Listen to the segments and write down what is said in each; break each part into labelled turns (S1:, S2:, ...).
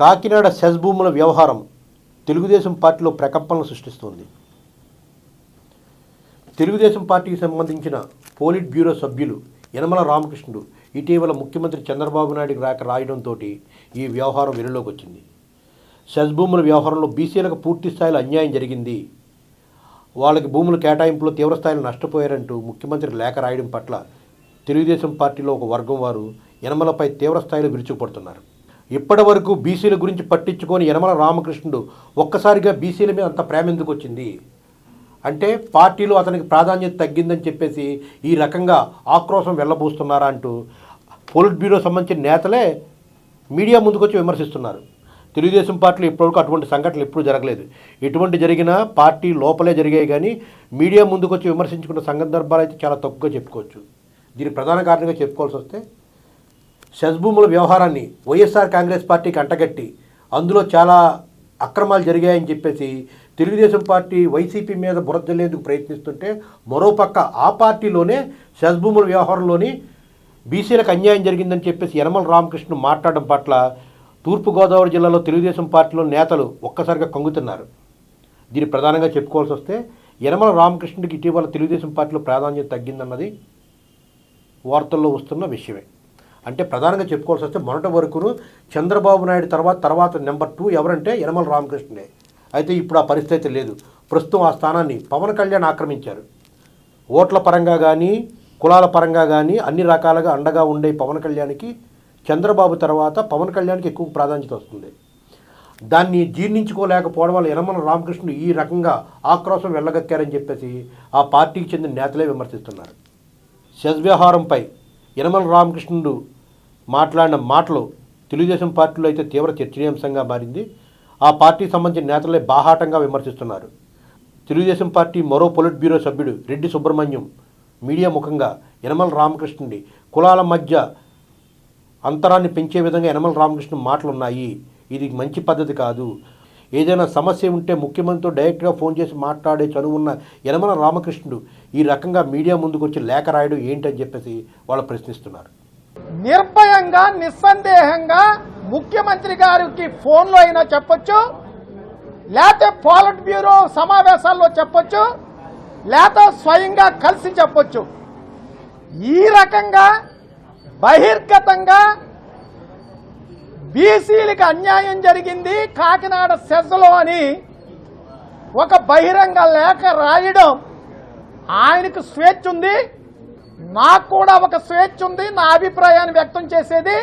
S1: Kakinada SEZ భూముల వ్యవహారం తెలుగుదేశం పార్టీలో ప్రకంపనలు సృష్టిస్తోంది. తెలుగుదేశం పార్టీకి సంబంధించిన పోలిట్ బ్యూరో సభ్యులు యనమల రామకృష్ణుడు ఇటీవల ముఖ్యమంత్రి చంద్రబాబు నాయుడుకి రాక రాయడంతో ఈ వ్యవహారం వెలుగులోకి వచ్చింది సెజ్ భూముల వ్యవహారంలో బీసీలకు పూర్తి స్థాయిలో అన్యాయం జరిగింది. వాళ్ళకి భూముల కేటాయింపులో తీవ్రస్థాయిలో నష్టపోయారంటూ ముఖ్యమంత్రి లేఖ రాయడం పట్ల తెలుగుదేశం పార్టీలో ఒక వర్గం వారు యనమలపై తీవ్రస్థాయిలో విరుచుకుపడుతున్నారు. ఇప్పటి వరకు బీసీల గురించి పట్టించుకొని యనమల రామకృష్ణుడు ఒక్కసారిగా బీసీల మీద అంత ప్రేమ ఎందుకు వచ్చింది? అంటే పార్టీలో అతనికి ప్రాధాన్యత తగ్గిందని చెప్పేసి ఈ రకంగా ఆక్రోశం వెళ్ళబోస్తున్నారా అంటూ పోలిట్ బ్యూరో సంబంధించిన నేతలే మీడియా ముందుకొచ్చి విమర్శిస్తున్నారు. తెలుగుదేశం పార్టీలో ఇప్పటివరకు అటువంటి సంఘటనలు ఎప్పుడూ జరగలేదు. ఎటువంటి జరిగినా పార్టీ లోపలే జరిగాయి కానీ మీడియా ముందుకొచ్చి విమర్శించుకున్న సందర్భాలు అయితే చాలా తక్కువగా చెప్పుకోవచ్చు. దీని ప్రధాన కారణంగా చెప్పుకోవాల్సి వస్తే సెజ్భూముల వ్యవహారాన్ని వైఎస్ఆర్ కాంగ్రెస్ పార్టీకి అంటగట్టి అందులో చాలా అక్రమాలు జరిగాయని చెప్పేసి తెలుగుదేశం పార్టీ వైసీపీ మీద బురద ప్రయత్నిస్తుంటే మరోపక్క ఆ పార్టీలోనే సెజ్భూముల వ్యవహారంలోని బీసీలకు అన్యాయం జరిగిందని చెప్పేసి యనమల రామకృష్ణ మాట్లాడడం పట్ల తూర్పుగోదావరి జిల్లాలో తెలుగుదేశం పార్టీలో నేతలు ఒక్కసారిగా కంగుతున్నారు. దీన్ని ప్రధానంగా చెప్పుకోవాల్సి వస్తే యనమల రామకృష్ణుడికి ఇటీవల తెలుగుదేశం పార్టీలో ప్రాధాన్యత తగ్గిందన్నది వార్తల్లో వస్తున్న విషయమే. అంటే ప్రధానంగా చెప్పుకోవాల్సి వస్తే మొదటి వరకును చంద్రబాబు నాయుడు తర్వాత తర్వాత నెంబర్ టూ ఎవరంటే యనమల రామకృష్ణుడే. అయితే ఇప్పుడు ఆ పరిస్థితి లేదు. ప్రస్తుతం ఆ స్థానాన్ని పవన్ కళ్యాణ్ ఆక్రమించారు. ఓట్ల పరంగా కానీ కులాల పరంగా కానీ అన్ని రకాలుగా అండగా ఉండే పవన్ కళ్యాణ్కి చంద్రబాబు తర్వాత పవన్ కళ్యాణ్కి ఎక్కువ ప్రాధాన్యత వస్తుంది. దాన్ని జీర్ణించుకోలేకపోవడం వల్ల యనమల రామకృష్ణుడు ఈ రకంగా ఆక్రోశం వెళ్ళగక్కారని చెప్పేసి ఆ పార్టీకి చెందిన నేతలే విమర్శిస్తున్నారు. సద్వ్యవహారంపై యనమల రామకృష్ణుడు మాట్లాడిన మాటలు తెలుగుదేశం పార్టీలో అయితే తీవ్ర చర్చనీయాంశంగా మారింది. ఆ పార్టీకి సంబంధించిన నేతలే బాహాటంగా విమర్శిస్తున్నారు. తెలుగుదేశం పార్టీ మరో పొలిట్ బ్యూరో సభ్యుడు రెడ్డి సుబ్రహ్మణ్యం మీడియా ముఖంగా యనమల రామకృష్ణుడి కులాల మధ్య అంతరాన్ని పెంచే విధంగా యనమల రామకృష్ణ మాటలు ఉన్నాయి ఇది మంచి పద్ధతి కాదు. ఏదైనా సమస్య ఉంటే ముఖ్యమంత్రితో డైరెక్ట్గా ఫోన్ చేసి మాట్లాడే చనువున్న యనమల రామకృష్ణుడు ఈ రకంగా మీడియా ముందుకు వచ్చి లేఖ రాయడం ఏంటని చెప్పేసి వాళ్ళు ప్రశ్నిస్తున్నారు.
S2: నిర్భయంగా నిస్సందేహంగా ముఖ్యమంత్రి గారికి ఫోన్లో అయినా చెప్పొచ్చు లేకపోతే పాలిట్ బ్యూరో సమావేశాల్లో చెప్పొచ్చు లేకపోతే స్వయంగా కలిసి చెప్పొచ్చు. ఈ రకంగా బహిర్గతంగా బీసీలకు అన్యాయం జరిగింది కాకినాడ సెజ్లో అని ఒక బహిరంగ లేఖ రాయడం ఆయనకు స్వేచ్ఛ ఉంది. నాకు కూడా ఒక స్వేచ్ఛ ఉంది నా అభిప్రాయాన్ని వ్యక్తం చేసేది.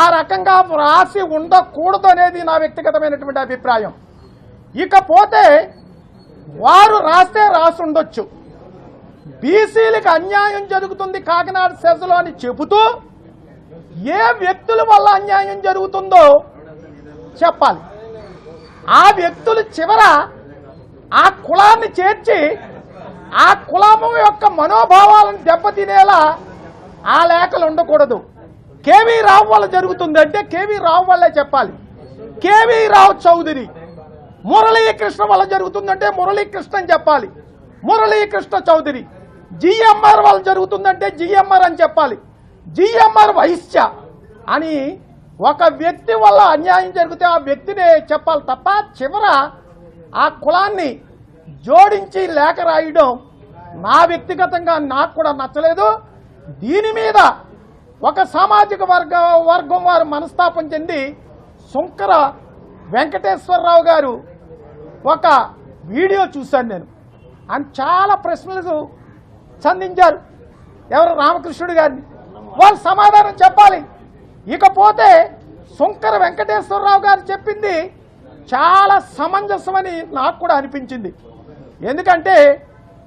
S2: ఆ రకంగా రాసి ఉండకూడదు అనేది నా వ్యక్తిగతమైనటువంటి అభిప్రాయం. ఇకపోతే వారు రాస్తే రాసి ఉండొచ్చు. బీసీలకు అన్యాయం జరుగుతుంది కాకినాడ సెజ్లో అని చెబుతూ ఏ వ్యక్తుల వల్ల అన్యాయం జరుగుతుందో చెప్పాలి. ఆ వ్యక్తులు చివర ఆ కులాన్ని చేర్చి ఆ కులము యొక్క మనోభావాలను దెబ్బతినేలా ఆ లేఖలు ఉండకూడదు. కేవీ రావు వల్ల జరుగుతుంది అంటే కేవీ రావు వల్లే చెప్పాలి. కేవీ రావు చౌదరి మురళీకృష్ణ వల్ల జరుగుతుందంటే మురళీకృష్ణ అని చెప్పాలి. మురళీకృష్ణ చౌదరి జిఎంఆర్ వల్ల జరుగుతుందంటే జిఎంఆర్ అని చెప్పాలి. జిఎంఆర్ వైశ్య అని ఒక వ్యక్తి వల్ల అన్యాయం జరిగితే ఆ వ్యక్తినే చెప్పాలి తప్ప చివర ఆ కులాన్ని జోడించి లేఖ రాయడం నా వ్యక్తిగతంగా నాకు కూడా నచ్చలేదు. దీని మీద ఒక సామాజిక వర్గ వర్గం వారు మనస్తాపం చెంది శంకర వెంకటేశ్వరరావు గారు ఒక వీడియో చూశాను నేను. ఆయన చాలా ప్రశ్నలు సంధించారు ఎవరు? రామకృష్ణుడు గారిని. వాళ్ళు సమాధానం చెప్పాలి. ఇకపోతే శంకర వెంకటేశ్వరరావు గారు చెప్పింది చాలా సమంజసమని నాకు కూడా అనిపించింది. ఎందుకంటే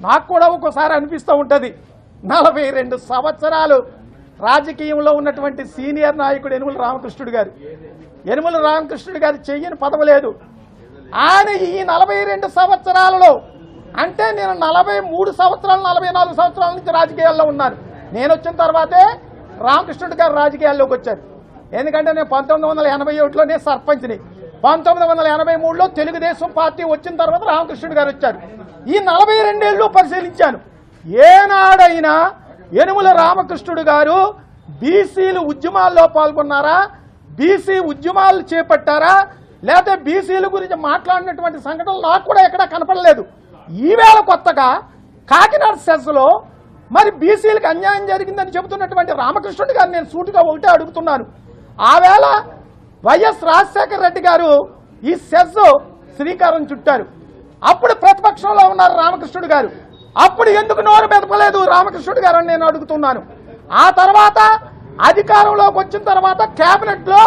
S2: నాకు కూడా ఒక్కోసారి అనిపిస్తూ ఉంటుంది నలభై రెండు సంవత్సరాలు రాజకీయంలో ఉన్నటువంటి సీనియర్ నాయకుడు యనుమల రామకృష్ణుడు గారు. యనుమల రామకృష్ణుడు గారు చెయ్యని పదవలేదు ఆయన ఈ నలభై రెండు సంవత్సరాలలో అంటే నేను నలభై మూడు సంవత్సరాలు నలభై నాలుగు సంవత్సరాల నుంచి రాజకీయాల్లో ఉన్నాను. నేను వచ్చిన తర్వాతే రామకృష్ణుడు గారు రాజకీయాల్లోకి వచ్చారు. ఎందుకంటే నేను పంతొమ్మిది వందల ఎనభై ఒకటిలోనే సర్పంచ్ని. పంతొమ్మిది వందల ఎనభై మూడులో తెలుగుదేశం పార్టీ వచ్చిన తర్వాత రామకృష్ణుడు గారు వచ్చారు. ఈ నలభై రెండేళ్ళు పరిశీలించాను. ఏనాడైనా యనుమల రామకృష్ణుడు గారు బీసీలు ఉద్యమాల్లో పాల్గొన్నారా? బీసీ ఉద్యమాలు చేపట్టారా? లేకపోతే బీసీల గురించి మాట్లాడినటువంటి సంఘటనలు నాకు కూడా ఎక్కడా కనపడలేదు. ఈవేళ కొత్తగా కాకినాడ సెస్లో మరి బీసీలకు అన్యాయం జరిగిందని చెబుతున్నటువంటి రామకృష్ణుడి గారు నేను సూటుగా ఒకటే అడుగుతున్నాను. ఆవేళ వైఎస్ రాజశేఖర రెడ్డి గారు ఈ సెస్ శ్రీకారం చుట్టారు. అప్పుడు ప్రతిపక్షంలో ఉన్నారు రామకృష్ణుడు గారు. అప్పుడు ఎందుకు నోరు మెదపలేదు రామకృష్ణుడు గారు అని నేను అడుగుతున్నాను. ఆ తర్వాత అధికారంలోకి వచ్చిన తర్వాత కేబినెట్లో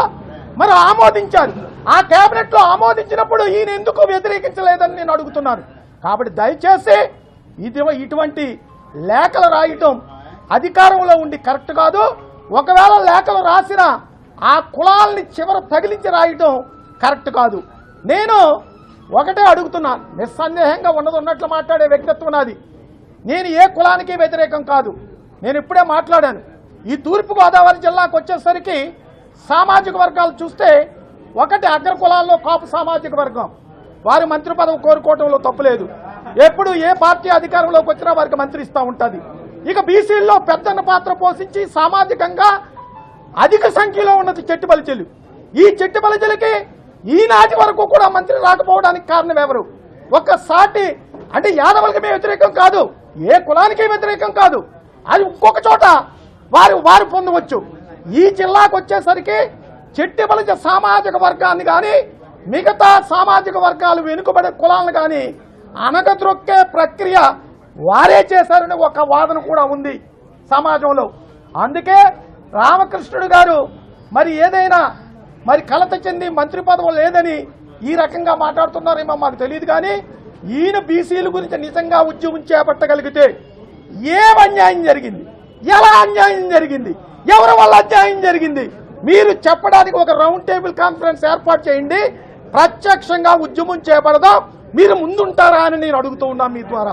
S2: మరి ఆమోదించారు. ఆ కేబినెట్లో ఆమోదించినప్పుడు ఈయన ఎందుకు వ్యతిరేకించలేదని నేను అడుగుతున్నాను. కాబట్టి దయచేసి ఇది ఇటువంటి లేఖలు రాయటం అధికారంలో ఉండి కరెక్ట్ కాదు. ఒకవేళ లేఖలు రాసిన ఆ కులాల్ని చివర తగిలించి రాయటం కరెక్ట్ కాదు. నేను ఒకటే అడుగుతున్నా నిస్సందేహంగా ఉన్నది ఉన్నట్లు మాట్లాడే వ్యక్తిత్వం నాది. నేను ఏ కులానికి వ్యతిరేకం కాదు. నేను ఇప్పుడే మాట్లాడాను. ఈ తూర్పుగోదావరి జిల్లాకు వచ్చేసరికి సామాజిక వర్గాలు చూస్తే ఒకటి అగ్ర కులాల్లో కాపు సామాజిక వర్గం. వారి మంత్రి పదవి కోరుకోవటంలో తప్పులేదు ఎప్పుడు ఏ పార్టీ అధికారంలోకి వచ్చినా వారికి మంత్రి ఇస్తూ ఉంటుంది. ఇక బీసీల్లో పెద్దన్న పాత్ర పోషించి సామాజికంగా అధిక సంఖ్యలో ఉన్నది చెట్టు బలిచెలు ఈ చెట్టు బలిచెలకి ఈనాటి వరకు కూడా మంత్రి రాకపోవడానికి కారణం ఎవరు? ఒక్క సాటి అంటే యాదవులకి మేము వ్యతిరేకం కాదు ఏ కులానికి వ్యతిరేకం కాదు. అది ఇంకొక చోట వారు వారు పొందవచ్చు. ఈ జిల్లాకు వచ్చేసరికి చెట్టి బలిజ సామాజిక వర్గాన్ని కానీ మిగతా సామాజిక వర్గాలు వెనుకబడే కులాలను కానీ అనగద్రొక్కే ప్రక్రియ వారే చేశారని ఒక వాదన కూడా ఉంది సమాజంలో. అందుకే రామకృష్ణుడు గారు మరి ఏదైనా మరి కలత చెంది మంత్రి పదవి లేదని ఈ రకంగా మాట్లాడుతున్నారేమో మాకు తెలియదు కానీ ఈయన బీసీల గురించి నిజంగా ఉద్యమం చేపట్టగలిగితే ఏం అన్యాయం జరిగింది? ఎలా అన్యాయం జరిగింది? ఎవరి వల్ల అన్యాయం జరిగింది? మీరు చెప్పడానికి ఒక రౌండ్ టేబుల్ కాన్ఫరెన్స్ ఏర్పాటు చేయండి. ప్రత్యక్షంగా ఉద్యమం చేపడదాం. మీరు ముందుంటారా అని నేను అడుగుతూ ఉన్నాను మీ ద్వారా.